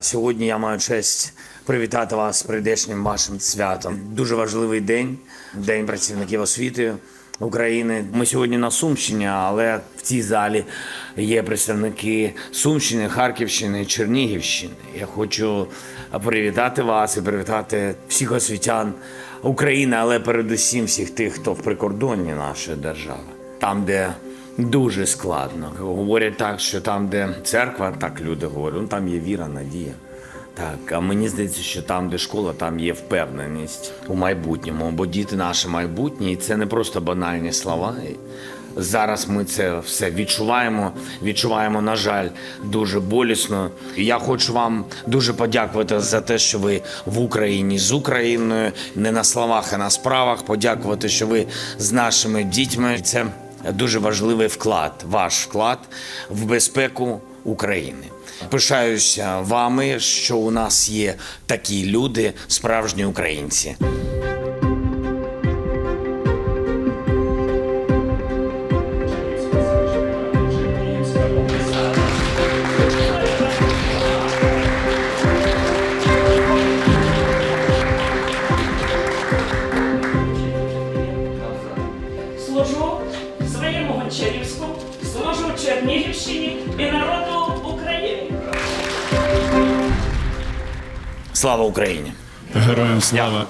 Сьогодні я маю честь привітати вас з прийдешнім вашим святом. Дуже важливий день, день працівників освіти України. Ми сьогодні на Сумщині, але в цій залі є представники Сумщини, Харківщини, Чернігівщини. Я хочу привітати вас і привітати всіх освітян України, але передусім всіх тих, хто в прикордонні нашої держави, там, де Дуже складно. Говорять так, що там, де церква, так люди говорять, ну там є віра, надія. Так, а мені здається, що там, де школа, там є впевненість у майбутньому, бо діти наше майбутнє, і це не просто банальні слова. Зараз ми це все відчуваємо. Відчуваємо, на жаль, дуже болісно. І я хочу вам дуже подякувати за те, що ви в Україні з Україною, не на словах, а на справах. Подякувати, що ви з нашими дітьми. Це дуже важливий вклад, ваш вклад в безпеку України. Пишаюся вами, що у нас є такі люди, справжні українці. Гончарівську, служу Чернігівщині і народу України. Слава Україні! Героям слава!